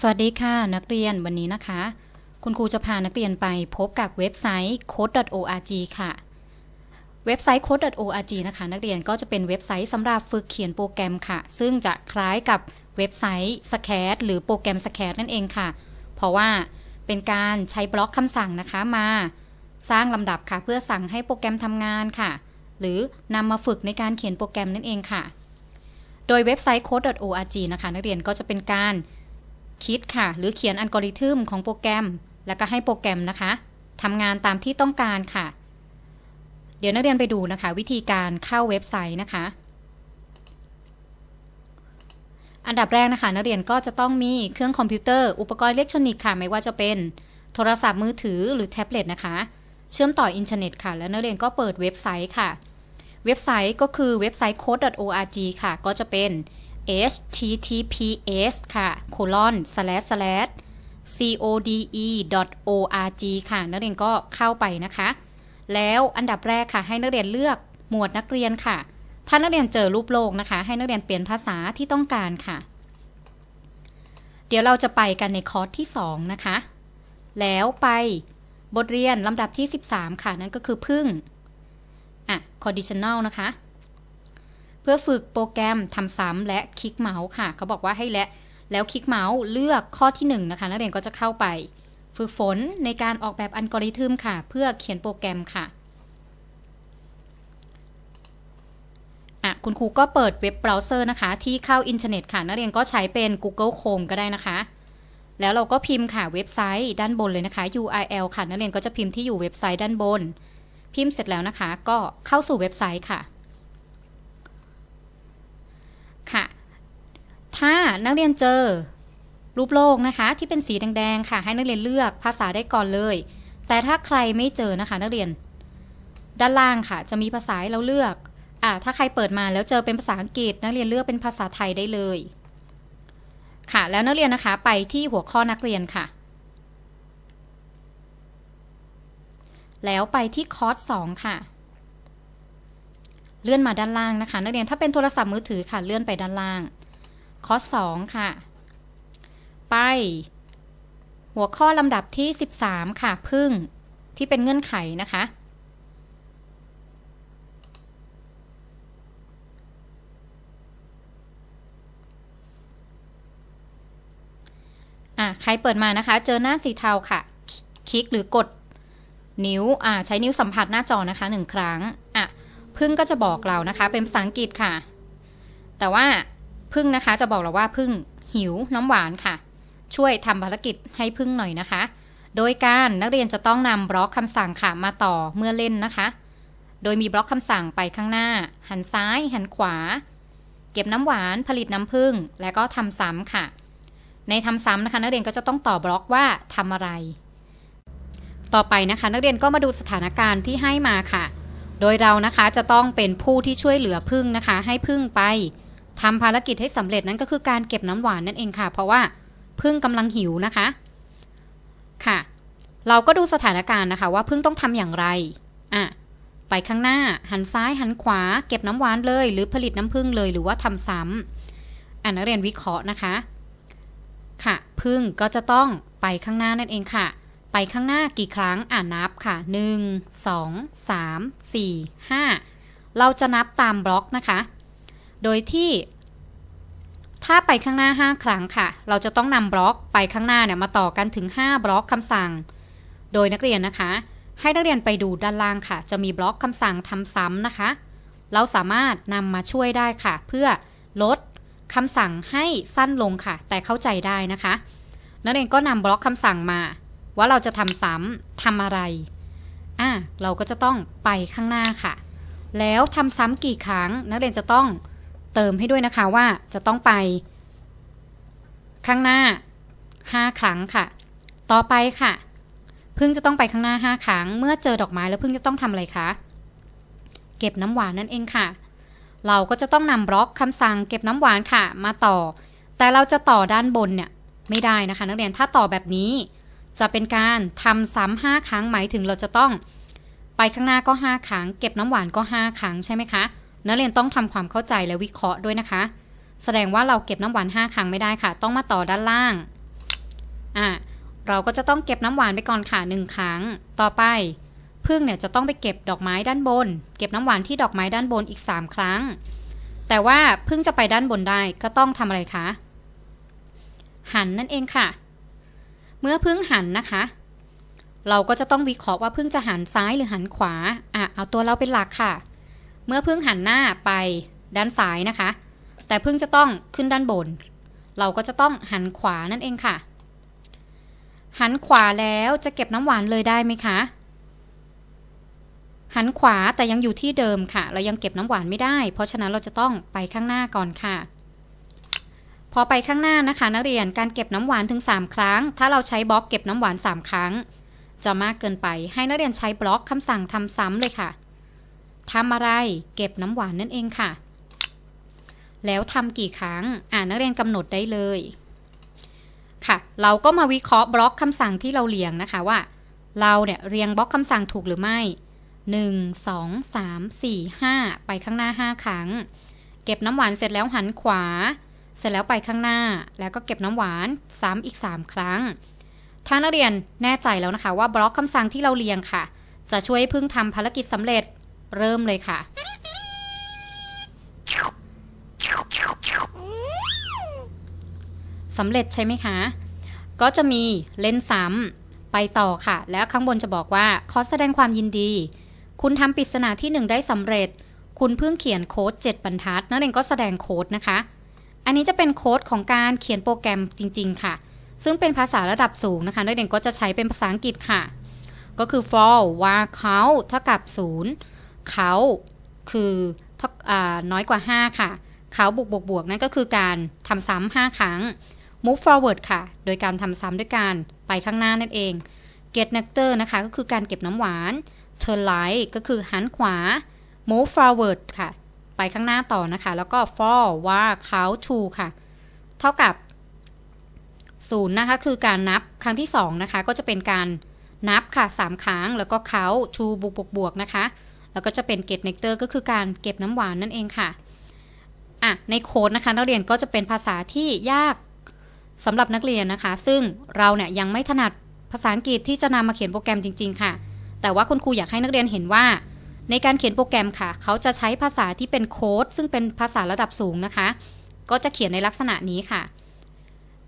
สวัสดีค่ะนักเรียนวันนี้นะคะ คุณครูจะพานักเรียนไปพบกับเว็บไซต์ code.org ค่ะ เว็บไซต์ code.org นะคะ นักเรียนก็จะเป็นเว็บไซต์สำหรับฝึกเขียนโปรแกรมค่ะ ซึ่งจะคล้ายกับเว็บไซต์ SCAD หรือโปรแกรม SCAD นั่นเองค่ะ เพราะว่าเป็นการใช้บล็อกคำสั่งนะคะมา สร้างลำดับค่ะ เพื่อสั่งให้โปรแกรมทำงานค่ะ หรือนำมาฝึกในการเขียนโปรแกรมนั่นเองค่ะ โดยเว็บไซต์ code.org นะคะ นักเรียนก็จะเป็นการ คิดค่ะ หรือเขียนอัลกอริทึมของโปรแกรม แล้วก็ให้โปรแกรมนะคะทำงานตามที่ต้องการค่ะ เดี๋ยวนักเรียนไปดูนะคะ วิธีการเข้าเว็บไซต์นะคะ อันดับแรกนะคะ นักเรียนก็จะต้องมีเครื่องคอมพิวเตอร์ อุปกรณ์อิเล็กทรอนิกส์ค่ะ ไม่ว่าจะเป็นโทรศัพท์มือถือหรือแท็บเล็ตนะคะ เชื่อมต่ออินเทอร์เน็ตค่ะ แล้วนักเรียนก็เปิดเว็บไซต์ค่ะ เว็บไซต์ก็คือเว็บไซต์ code.org ค่ะ ก็จะเป็น https ค่ะ colon slash slash code.org ค่ะ นักเรียนก็เข้าไปนะคะ แล้วอันดับแรกค่ะ ให้นักเรียนเลือกหมวดนักเรียนค่ะ ถ้านักเรียนเจอรูปโลกนะคะ ให้นักเรียนเปลี่ยนภาษาที่ต้องการค่ะ เดี๋ยวเราจะไปกันในคอร์สที่ 2 นะคะ แล้วไปบทเรียนลำดับที่ 13 ค่ะ นั่นก็คือพึ่งอะ conditional นะคะ เพื่อฝึกโปรแกรมทำซ้ำและคลิกเมาส์ค่ะ เขาบอกว่าให้และแล้วคลิกเมาส์เลือกข้อที่1นะคะนักเรียนก็จะเข้าไป ฝึกฝนในการออกแบบอัลกอริทึมค่ะ เพื่อเขียนโปรแกรมค่ะอะคุณครูก็เปิดเว็บเบราว์เซอร์นะคะ ที่เข้าอินเทอร์เน็ตค่ะ นักเรียนก็ใช้เป็น Google Chrome ก็ได้นะคะ แล้วเราก็พิมพ์ค่ะเว็บไซต์ด้านบนเลยนะคะ URL ค่ะนักเรียนก็จะพิมพ์ที่อยู่เว็บไซต์ด้านบน พิมพ์เสร็จแล้วนะคะ ก็เข้าสู่เว็บไซต์ค่ะค่ะ ถ้านักเรียนเจอรูปโลกนะคะ ที่เป็นสีแดงๆค่ะ ให้นักเรียนเลือกภาษาได้ก่อนเลย แต่ถ้าใครไม่เจอนะคะนักเรียน ด้านล่างค่ะ จะมีภาษาให้เราเลือกอ่าถ้าใครเปิดมาแล้วเจอเป็นภาษาอังกฤษ นักเรียนเลือกเป็นภาษาไทยได้เลย ค่ะแล้วนักเรียนนะคะไปที่หัวข้อนักเรียนค่ะ แล้วไปที่คอร์ส2ค่ะ เลื่อนมาด้านล่างนะคะ นักเรียนถ้าเป็นโทรศัพท์มือถือค่ะเลื่อนไปด้านล่าง คอ2ค่ะ ไป หัวข้อลำดับที่ 13 ค่ะ พึ่งที่เป็นเงื่อนไขนะคะอะใครเปิดมานะคะ เจอหน้าสีเทาค่ะ คลิกหรือกดนิ้วอ่าใช้นิ้วสัมผัสหน้าจอนะคะหนึ่งครั้งอะพึ่งก็จะบอกเรานะคะ เป็นภาษาอังกฤษค่ะ แต่ว่า พึ่งนะคะจะบอกเราว่าพึ่งหิวน้ำหวานค่ะ ช่วยทำภารกิจให้พึ่งหน่อยนะคะ โดยการนักเรียนจะต้องนำบล็อกคำสั่งค่ะมาต่อเมื่อเล่นนะคะ โดยมีบล็อกคำสั่งไปข้างหน้า หันซ้าย หันขวา เก็บน้ำหวานผลิตน้ำผึ้งและก็ทำซ้ำค่ะ ในทำซ้ำนะคะ นักเรียนก็จะต้องต่อบล็อกว่าทำอะไร ต่อไปนะคะ นักเรียนก็มาดูสถานการณ์ที่ให้มาค่ะ โดยเรานะคะจะต้องเป็นผู้ที่ช่วยเหลือพึ่งนะคะ ให้พึ่งไป ทำภารกิจให้สำเร็จนั่นก็คือการเก็บน้ำหวานนั่นเองค่ะ เพราะว่าพึ่งกำลังหิวนะคะค่ะ เราก็ดูสถานการณ์นะคะ ว่าพึ่งต้องทำอย่างไรอะไปข้างหน้าหันซ้ายหันขวา เก็บน้ำหวานเลย หรือผลิตน้ำพึ่งเลยหรือว่าทำซ้ำอ่านักเรียนวิเคราะห์นะคะ ค่ะพึ่งก็จะต้องไปข้างหน้านั่นเองค่ะ ไปข้างหน้ากี่ครั้งอ่านนับค่ะ 1 2 3 4 5 เราจะนับตามบล็อกนะคะ โดยที่ ถ้าไปข้างหน้า 5 ครั้งค่ะ เราจะต้องนำบล็อกไปข้างหน้าเนี่ยมาต่อกันถึง 5 บล็อกคำสั่ง โดยนักเรียนนะคะ ให้นักเรียนไปดูด้านล่างค่ะ จะมีบล็อกคำสั่งทำซ้ำนะคะ เราสามารถนำมาช่วยได้ค่ะ เพื่อลดคำสั่งให้สั้นลงค่ะ แต่เข้าใจได้นะคะ นักเรียนก็นำบล็อกคำสั่งมา ว่าเราจะทำซ้ำทำอะไรอะเราก็จะต้องไปข้างหน้าค่ะ แล้วทำซ้ำกี่ครั้ง นักเรียนจะต้อง เติมให้ด้วยนะคะว่าจะต้องไป ข้างหน้า 5 ครั้งค่ะ ต่อไปค่ะพึ่งจะต้องไปข้างหน้า 5 ครั้ง เมื่อเจอดอกไม้แล้วพึ่งจะต้องทำอะไรคะ เก็บน้ำหวานนั่นเองค่ะ เราก็จะต้องนำบล็อกคำสั่งเก็บน้ำหวานค่ะ มาต่อ แต่เราจะต่อด้านบนเนี่ยไม่ได้นะคะ นักเรียนถ้าต่อแบบนี้ จะเป็นการทำซ้ำห้าครั้งหมายถึงเราจะต้อง ไปข้างหน้าก็ 5 ครั้ง เก็บน้ำหวานก็ 5 ครั้งใช่ไหมคะ นักเรียนต้องทำความเข้าใจและวิเคราะห์ด้วยนะคะ แสดงว่าเราเก็บน้ำหวาน 5 ครั้งไม่ได้ค่ะ ต้องมาต่อด้านล่างอะเราก็จะต้องเก็บน้ำหวานไปก่อนค่ะหนึ่งครั้ง ต่อไปพึ่งเนี่ยจะต้องไปเก็บดอกไม้ด้านบน เก็บน้ำหวานที่ดอกไม้ด้านบนอีก 3 ครั้ง แต่ว่าพึ่งจะไปด้านบนได้ก็ต้องทำอะไรคะ หันนั่นเองค่ะ เมื่อพึ่งหันนะคะ เราก็จะต้องวิเคราะห์ว่าพึ่งจะหันซ้ายหรือหันขวาอะเอาตัวเราเป็นหลักค่ะ เมื่อพึ่งหันหน้าไปด้านซ้ายนะคะ แต่พึ่งจะต้องขึ้นด้านบน เราก็จะต้องหันขวานั่นเองค่ะ หันขวาแล้วจะเก็บน้ำหวานเลยได้ไหมคะ หันขวาแต่ยังอยู่ที่เดิมค่ะ เรายังเก็บน้ำหวานไม่ได้ เพราะฉะนั้นเราจะต้องไปข้างหน้าก่อนค่ะ พอไปข้างหน้านะคะนักเรียนการเก็บน้ำหวานถึง 3 ครั้ง ถ้าเราใช้บล็อกเก็บน้ำหวาน 3 ครั้ง จะมากเกินไปให้นักเรียนใช้บล็อกคำสั่งทำซ้ำเลยค่ะ ทำอะไรเก็บน้ำหวานนั่นเองค่ะ แล้วทำกี่ครั้งอ่านักเรียนกำหนดได้เลยค่ะ เราก็มาวิเคราะห์บล็อกคำสั่งที่เราเรียงนะคะว่า เราเนี่ยเรียงบล็อกคำสั่งถูกหรือไม่ 1 2 3 4 5 ไปข้างหน้า 5 ครั้ง เก็บน้ำหวานเสร็จแล้วหันขวา เสร็จแล้วไปข้างหน้า แล้วก็เก็บน้ำหวานซ้ำอีก 3 ครั้งถ้านักเรียนแน่ใจแล้วนะคะว่าบล็อกคำสั่งที่เราเรียงค่ะ จะช่วยให้พึ่งทำภารกิจสำเร็จ เริ่มเลยค่ะ สำเร็จใช่ไหมคะ ก็จะมีเล่นซ้ำไปต่อค่ะ แล้วข้างบนจะบอกว่าขอแสดงความยินดี คุณทำปริศนาที่ 1 ได้สำเร็จ คุณเพิ่งเขียนโค้ด 7 บรรทัด นักเรียนก็แสดงโค้ดนะคะ อันนี้จะเป็นโค้ดของการเขียนโปรแกรมจริง ๆ ค่ะ ซึ่งเป็นภาษาระดับสูงนะคะนักเรียนก็จะใช้เป็นภาษาอังกฤษค่ะก็คือ for ว่าเขาเท่ากับ 0 เขาคือน้อยกว่า 5 ค่ะ เขาบวกบวกบวกนั่นก็คือการทำซ้ำ5ครั้ง move forward ค่ะ โดยการทำซ้ำด้วยการไปข้างหน้านั่นเอง get nectar นะคะ ก็คือการเก็บน้ำหวาน turn right ก็คือหันขวา move forward ค่ะ ไปข้างหน้าต่อนะคะ แล้วก็ for ว่าเขา to ค่ะ เท่ากับ0นะคะ คือการนับครั้งที่ 2 นะคะ ก็จะเป็นการนับค่ะ 3 ครั้ง แล้วก็เขา to บวกบวกบวกนะคะ แล้วก็จะเป็น get nectar ก็คือการเก็บน้ำหวานนั่นเองค่ะอะในโค้ดนะคะนักเรียนก็จะเป็นภาษาที่ยากสำหรับนักเรียนนะคะ ซึ่งเราเนี่ยยังไม่ถนัดภาษาอังกฤษที่จะนำมาเขียนโปรแกรมจริง ๆ ค่ะ แต่ว่าคุณครูอยากให้นักเรียนเห็นว่า ในการเขียนโปรแกรมค่ะ เขาจะใช้ภาษาที่เป็นโค้ดซึ่งเป็นภาษาระดับสูงนะคะ ก็จะเขียนในลักษณะนี้ค่ะ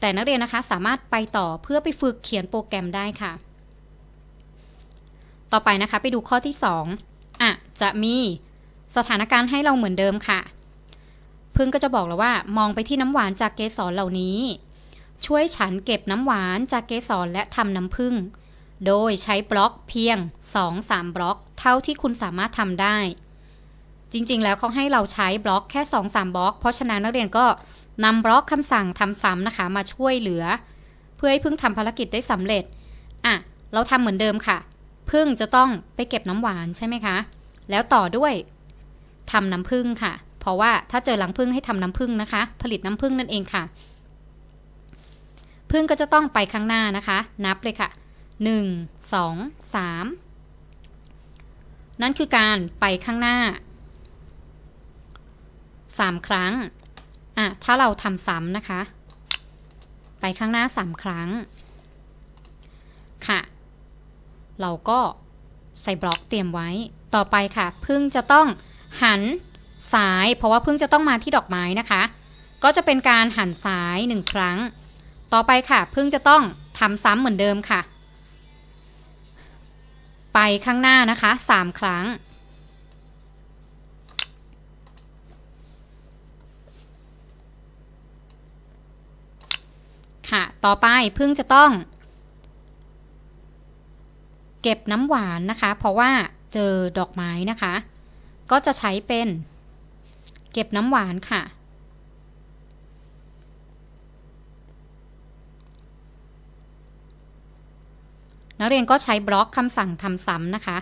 แต่นักเรียนนะคะสามารถไปต่อเพื่อไปฝึกเขียนโปรแกรมได้ค่ะ ต่อไปนะคะไปดูข้อที่ 2 อะจะมีสถานการณ์ให้เราเหมือนเดิมค่ะ พึ่งก็จะบอกเราว่ามองไปที่น้ำหวานจากเกสรเหล่านี้ ช่วยฉันเก็บน้ำหวานจากเกสรและทำน้ำผึ้งโดยใช้บล็อกเพียง 2-3 บล็อก เท่าที่คุณสามารถทำได้ จริงๆ แล้วเขาให้เราใช้บล็อกแค่ 2-3 บล็อก เพราะฉะนั้นนักเรียนก็นำบล็อกคำสั่งทำซ้ำนะคะ มาช่วยเหลือ เพื่อให้พึ่งทำภารกิจได้สำเร็จอะเราทำเหมือนเดิมค่ะ พึ่งจะต้องไปเก็บน้ำหวานใช่ไหมคะ แล้วต่อด้วยทำน้ำผึ้งค่ะ เพราะว่าถ้าเจอหลังผึ้งให้ทำน้ำผึ้งนะคะ ผลิตน้ำผึ้งนั่นเองค่ะ พึ่งก็จะต้องไปข้างหน้านะคะ นับเลยค่ะ 1 2 3 นั่นคือการไปข้างหน้า 3 ครั้งอะถ้าเราทำซ้ำนะคะ ไปข้างหน้า 3 ครั้งค่ะ เราก็ใส่บล็อกเตรียมไว้ ต่อไปค่ะ พึ่งจะต้องหันซ้าย เพราะว่าพึ่งจะต้องมาที่ดอกไม้นะคะ ก็จะเป็นการหันซ้าย1ครั้ง ต่อไปค่ะ พึ่งจะต้องทำซ้ำเหมือนเดิมค่ะ ไปข้างหน้านะคะ3ครั้ง ค่ะ ต่อไปพึ่งจะต้อง เก็บน้ำหวานนะคะ เพราะว่าเจอดอกไม้นะคะ ก็จะใช้เป็น เก็บน้ำหวานค่ะ นักเรียนก็ใช้บล็อกคำสั่งทำซ้ำนะคะ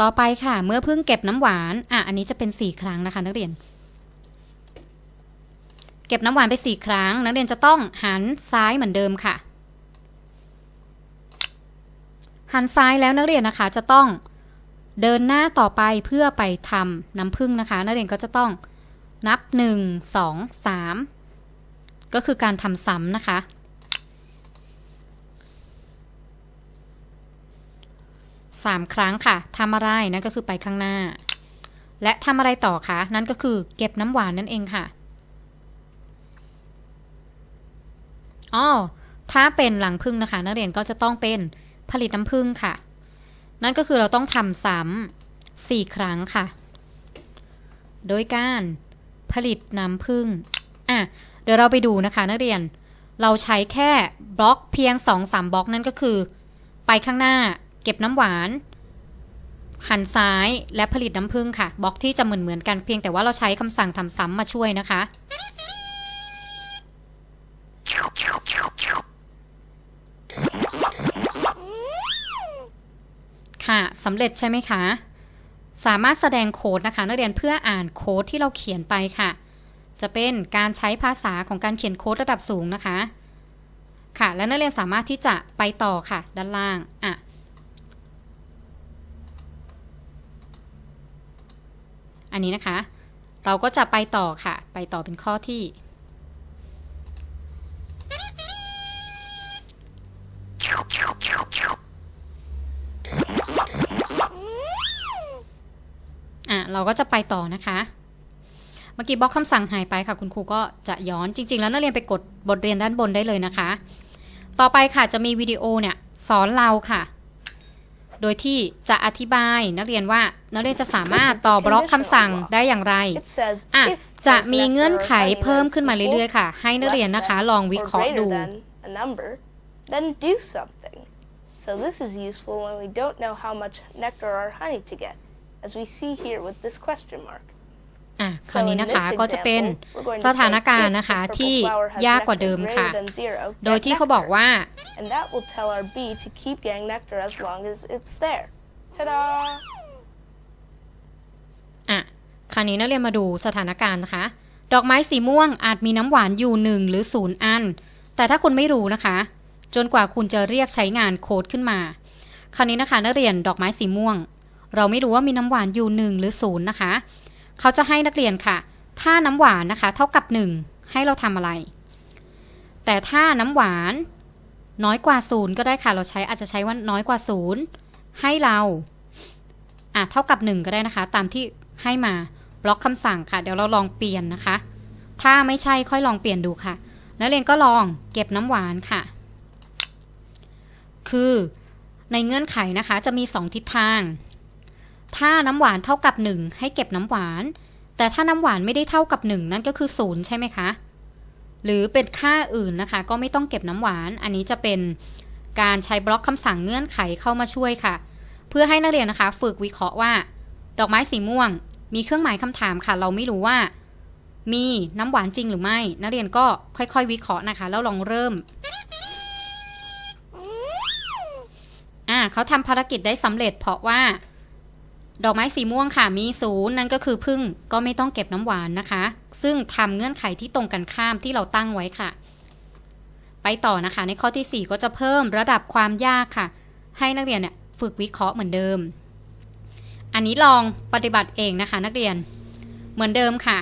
ต่อไปค่ะ เมื่อเพิ่งเก็บน้ำหวาน อะ อันนี้จะเป็น 4 ครั้งนะคะ นักเรียน เก็บน้ำหวานไป 4 ครั้ง นักเรียนจะต้องหันซ้ายเหมือนเดิมค่ะ หันซ้ายแล้วนักเรียนนะคะจะต้องเดินหน้าต่อไปเพื่อไปทำน้ำผึ้งนะคะ นักเรียนก็จะต้องนับ 1 2 3 ก็คือการทำซ้ำนะคะ สามครั้งค่ะทำอะไรนั่นก็คือไปข้างหน้า และทำอะไรต่อคะนั่นก็คือเก็บน้ำหวานนั่นเองค่ะอ๋อถ้าเป็นหลังพึ่งนะคะ นักเรียนก็จะต้องเป็นผลิตน้ำผึ้งค่ะ นั่นก็คือเราต้องทำซ้ำสี่ครั้งค่ะ โดยการผลิตน้ำผึ้งอะเดี๋ยวเราไปดูนะคะ นักเรียนเราใช้แค่บล็อกเพียง2-3บล็อกนั่นก็คือ ไปข้างหน้า ก็บน้ำหวานหันซ้ายและผลิตน้ำผึ้งค่ะบล็อกที่จะเหมือนเหมือนกันเพียงแต่ว่าเราใช้คำสั่งทำซ้ำมาช่วยนะคะ ค่ะสำเร็จใช่ไหมคะ สามารถแสดงโค้ดนะคะ นักเรียนเพื่ออ่านโค้ดที่เราเขียนไปค่ะ จะเป็นการใช้ภาษาของการเขียนโค้ดระดับสูงนะคะ ค่ะ และนักเรียนสามารถที่จะไปต่อค่ะ ด้านล่างอะ อันนี้นะคะ เราก็จะไปต่อค่ะ ไปต่อเป็นข้อที่ อะ เราก็จะไปต่อนะคะ เมื่อกี้บล็อกคำสั่งหายไปค่ะ คุณครูก็จะย้อนจริง ๆ แล้วนักเรียนไปกดบทเรียนด้านบนได้เลยนะคะ ต่อไปค่ะจะมีวิดีโอเนี่ยสอนเราค่ะ โดยที่จะอธิบายนักเรียนว่านักเรียนจะสามารถต่อบล็อกคำสั่งได้อย่างไร It says อะ if จะ there's มี nectar เงื่อน or ไข honey เพิ่ม that's ขึ้นมา equal, เรื่อยๆค่ะ ให้นักเรียน less นะคะ than, ลองวิ or เคราะห์ greater ดู than a number, then do something. So this is useful when we don't know how much nectar or honey to get, as we see here with this question mark. อะค So ราวนี้ in นะคะ this ก็จะเป็น example, we're going to ส say ถานการณ์ if นะคะ the purple ที่ flower has ยากกว่า nectar เดิมค่ะ greater than zero, โดย get ที่เขาบอก nectar. ว่า And that will tell our bee to keep getting nectar as long as it's there. Ta-da! อะคราวนี้นักเรียนมาดูสถานการณ์นะคะ ดอกไม้สีม่วงอาจมีน้ำหวานอยู่หนึ่งหรือศูนย์อัน แต่ถ้าคุณไม่รู้นะคะ จนกว่าคุณจะเรียกใช้งานโค้ดขึ้นมา คราวนี้นะคะ นักเรียนดอกไม้สีม่วง เราไม่รู้ว่ามีน้ำหวานอยู่หนึ่งหรือศูนย์นะคะ เขาจะให้นักเรียนค่ะ ถ้าน้ำหวานนะคะ เท่ากับหนึ่งให้เราทำอะไร แต่ถ้าน้ำหวานน้อยกว่าศูนย์ก็ได้ค่ะ เราใช้อาจจะใช้ว่าน้อยกว่าศูนย์ให้เราอะเท่ากับหนึ่งก็ได้นะคะ ตามที่ให้มาบล็อกคำสั่งค่ะ เดี๋ยวเราลองเปลี่ยนนะคะ ถ้าไม่ใช่ค่อยลองเปลี่ยนดูค่ะ นักเรียนก็ลองเก็บน้ำหวานค่ะ คือในเงื่อนไขนะคะ จะมี 2 ทิศทาง ถ้าน้ำหวานเท่ากับ 1 ให้เก็บน้ำหวาน แต่ถ้าน้ำหวานไม่ได้เท่ากับ 1 นั่นก็คือ 0 ใช่ไหมคะ หรือเป็นค่าอื่นนะคะ ก็ไม่ต้องเก็บน้ำหวาน อันนี้จะเป็นการใช้บล็อกคำสั่งเงื่อนไขเข้ามาช่วยค่ะ เพื่อให้นักเรียนนะคะ ฝึกวิเคราะห์ว่า ดอกไม้สีม่วง มีเครื่องหมายคำถามค่ะ เราไม่รู้ว่า มีน้ำหวานจริงหรือไม่ นักเรียนก็ค่อยๆ วิเคราะห์นะคะ แล้วลองเริ่มอ่าเขาทำภารกิจได้สำเร็จเพราะว่า ดอกไม้สีม่วงค่ะมีศูนย์นั่นก็คือพึ่งก็ไม่ต้องเก็บน้ำหวานนะคะ ซึ่งทำเงื่อนไขที่ตรงกันข้ามที่เราตั้งไว้ค่ะ ไปต่อนะคะ ในข้อที่ 4 ก็จะเพิ่มระดับความยากค่ะ ให้นักเรียนเนี่ยฝึกวิเคราะห์เหมือนเดิม อันนี้ลองปฏิบัติเองนะคะ นักเรียนเหมือนเดิมค่ะ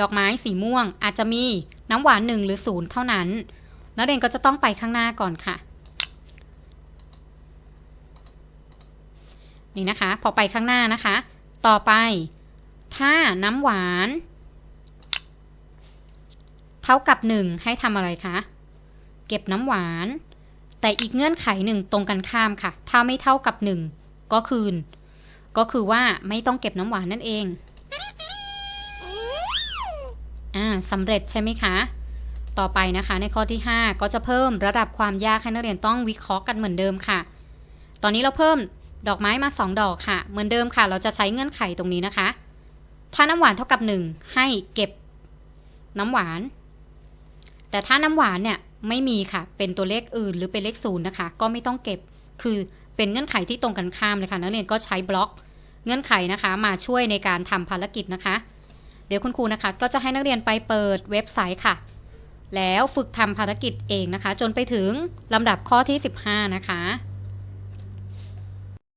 ดอกไม้สีม่วงอาจจะมีน้ำหวานหนึ่งหรือศูนย์เท่านั้น นักเรียนก็จะต้องไปข้างหน้าก่อนค่ะ นี่นะคะ พอไปข้างหน้านะคะ ต่อไป ถ้าน้ำหวาน เท่ากับหนึ่งให้ทำอะไรคะ เก็บน้ำหวาน แต่อีกเงื่อนไขหนึ่งตรงกันข้ามค่ะ ถ้าไม่เท่ากับหนึ่งก็คืน ก็คือว่าไม่ต้องเก็บน้ำหวานนั่นเอง อ่าสำเร็จใช่ไหมคะต่อไปนะคะในข้อที่ 5 ก็จะเพิ่มระดับความยากให้นักเรียนต้องวิเคราะห์กันเหมือนเดิมค่ะ ตอนนี้เราเพิ่ม ดอกไม้มา 2 ดอกค่ะ เหมือนเดิมค่ะ เราจะใช้เงื่อนไขตรงนี้นะคะ ถ้าน้ำหวานเท่ากับ 1 ให้เก็บน้ำหวาน แต่ถ้าน้ำหวานเนี่ยไม่มีค่ะ เป็นตัวเลขอื่นหรือเป็นเลขศูนย์นะคะ ก็ไม่ต้องเก็บ คือเป็นเงื่อนไขที่ตรงกันข้ามเลยค่ะ นักเรียนก็ใช้บล็อกเงื่อนไขนะคะ มาช่วยในการทำภารกิจนะคะ เดี๋ยวคุณครูนะคะ ก็จะให้นักเรียนไปเปิดเว็บไซต์ค่ะ แล้วฝึกทำภารกิจเองนะคะ จนไปถึงลำดับข้อที่ 15 นะคะ